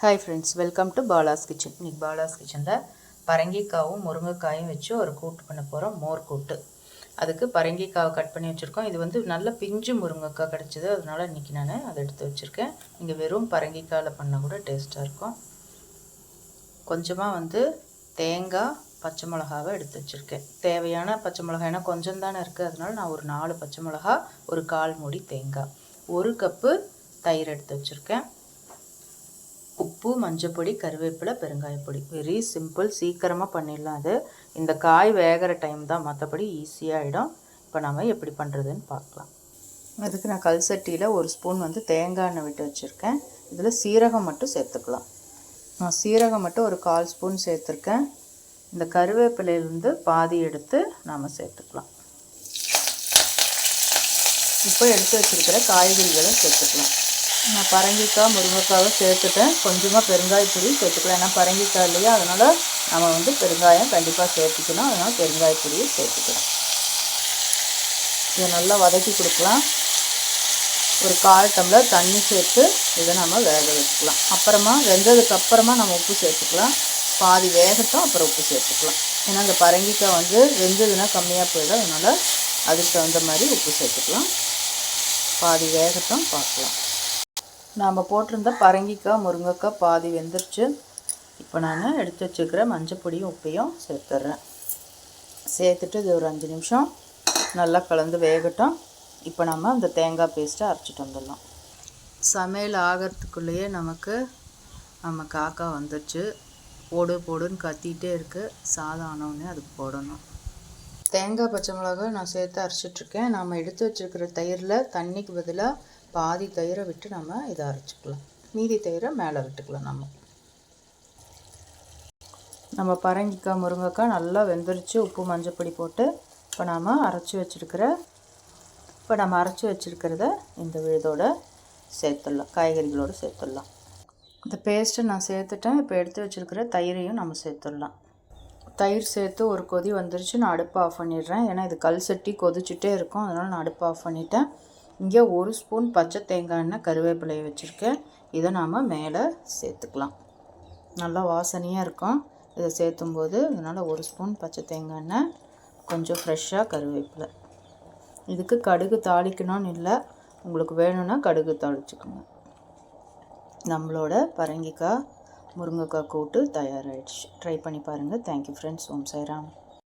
Hi friends welcome to Bala's kitchen இன்றைக்கி பாலாஸ் கிச்சனில் பரங்கிக்காவும் முருங்கைக்காயும் வச்சு ஒரு கூட்டு பண்ண போகிறோம் மோர் கூட்டு. அதுக்கு பரங்கிக்காவை கட் பண்ணி வச்சுருக்கோம். இது வந்து நல்ல பிஞ்சு முருங்கைக்காய் கிடச்சிது. அதனால் இன்றைக்கி நான் அதை எடுத்து வச்சுருக்கேன். நீங்கள் வெறும் பரங்கிக்காயில் பண்ணால் கூட டேஸ்ட்டாக இருக்கும். கொஞ்சமாக வந்து தேங்காய் பச்சை மிளகாவை எடுத்து வச்சுருக்கேன். தேவையான பச்சை மிளகாய் ஏன்னா கொஞ்சம் தானே இருக்குது அதனால் நான் ஒரு நாலு பச்சை மிளகா ஒரு கால் மூடி தேங்காய். ஒரு கப்பு தயிர் எடுத்து வச்சுருக்கேன். உப்பு மஞ்சப்பொடி கருவேப்பிலை பெருங்காயப்பொடி வெரி சிம்பிள் சீக்கிரமாக பண்ணிடலாம் அது. இந்த காய் வேகிற டைம் தான் மற்றபடி ஈஸியாகிடும் இப்போ நம்ம எப்படி பண்ணுறதுன்னு பார்க்கலாம். அதுக்கு நான் கல் சட்டியில் ஒரு ஸ்பூன் வந்து தேங்காய் எண்ணெய் விட்டு வச்சுருக்கேன். இதில் சீரகம் மட்டும் சேர்த்துக்கலாம். நான் சீரகம் மட்டும் ஒரு கால் ஸ்பூன் சேர்த்துருக்கேன். இந்த கருவேப்பிலையிலேருந்து பாதி எடுத்து நாம் சேர்த்துக்கலாம். இப்போ எடுத்து வச்சுருக்கிற காய்கறிகளை சேர்த்துக்கலாம். நான் பரங்கிக்காய் முருங்கைக்காவை சேர்த்துட்டேன். கொஞ்சமாக பெருங்காய பொடி சேர்த்துக்கலாம். ஏன்னா பரங்கிக்காய் இல்லையா? அதனால் நம்ம வந்து பெருங்காயம் கண்டிப்பாக சேர்த்துக்கணும். அதனால் பெருங்காய பொடியை சேர்த்துக்கலாம். இதை நல்லா வதக்கி கொடுக்கலாம். ஒரு கால் டம்ளர் தண்ணி சேர்த்து இதை நம்ம வேக வச்சுக்கலாம் அப்புறமா வெந்ததுக்கு அப்புறமா நம்ம உப்பு சேர்த்துக்கலாம். பாதி வேகட்டும் அப்புறம் உப்பு சேர்த்துக்கலாம். ஏன்னா இந்த பரங்கிக்காய் வந்து வெந்ததுன்னா கம்மியாக போயிடும். அதனால் அதுக்கு தகுந்த மாதிரி உப்பு சேர்த்துக்கலாம். பாதி வேகட்டும் பார்க்கலாம். நாம் போட்டிருந்த பரங்கிக்காய் முருங்கைக்காய் பாதி வெந்துருச்சு. இப்போ நான் எடுத்து வச்சிருக்கிறேன் மஞ்சள் பொடியும் உப்பையும் சேர்த்துட்றேன். சேர்த்துட்டு இது ஒரு அஞ்சு நிமிஷம் நல்லா கலந்து வேகட்டும். இப்போ நம்ம அந்த தேங்காய் பேஸ்ட்டை அரைச்சிட்டு வந்துடலாம். சமையல் ஆகிறதுக்குள்ளேயே நமக்கு நம்ம காக்கா வந்துடுச்சு போடு போடுன்னு கத்திகிட்டே இருக்குது சாதம் ஆனவுடனே அதுக்கு போடணும். தேங்காய் பச்சை மிளகா நான் சேர்த்து அரைச்சிட்ருக்கேன் நம்ம எடுத்து வச்சுருக்கிற தயிரில் தண்ணிக்கு பதிலாக பாதி தயிரை விட்டு நம்ம இதை அரைச்சிக்கலாம். மீதி தயிரை மேலே விட்டுக்கலாம் நம்ம. நம்ம பரங்கிக்காய் முருங்கைக்காய் நல்லா வெந்துருச்சு. உப்பு மஞ்சப்பொடி போட்டு இப்போ நாம் அரைச்சி வச்சுருக்கிற இப்போ நம்ம அரைச்சி வச்சுருக்கிறத இந்த விழுதோடு சேர்த்துடலாம். காய்கறிகளோடு சேர்த்துடலாம். இந்த பேஸ்ட்டை நான் சேர்த்துட்டேன். இப்போ எடுத்து வச்சுருக்கிற தயிரையும் நம்ம சேர்த்துடலாம். தயிர் சேர்த்து ஒரு கொதி வந்துருச்சு. நான் அடுப்பு ஆஃப் பண்ணிடுறேன். ஏன்னா இது கல் சட்டி கொதிச்சுட்டே இருக்கும். அதனால் நான் அடுப்பு ஆஃப் பண்ணிட்டேன். இங்கே ஒரு ஸ்பூன் பச்சை தேங்காய் எண்ணெய் கருவேப்பிலையை வச்சுருக்கேன். இதை நாம் மேலே சேர்த்துக்கலாம். நல்லா வாசனையாக இருக்கும். இதை சேர்த்தும்போது அதனால் ஒரு ஸ்பூன் பச்சை தேங்காய் எண்ணெய் கொஞ்சம் ஃப்ரெஷ்ஷாக கருவேப்பிலை. இதுக்கு கடுகு தாளிக்கணும்னு இல்லை. உங்களுக்கு வேணும்னா கடுகு தாளிச்சுக்கோங்க. நம்மளோட பரங்கிக்காய் முருங்கைக்காய் கூட்டு தயாராகிடுச்சு ட்ரை பண்ணி பாருங்கள் தேங்க்யூ ஃப்ரெண்ட்ஸ் ஓம் சாய்ராம்.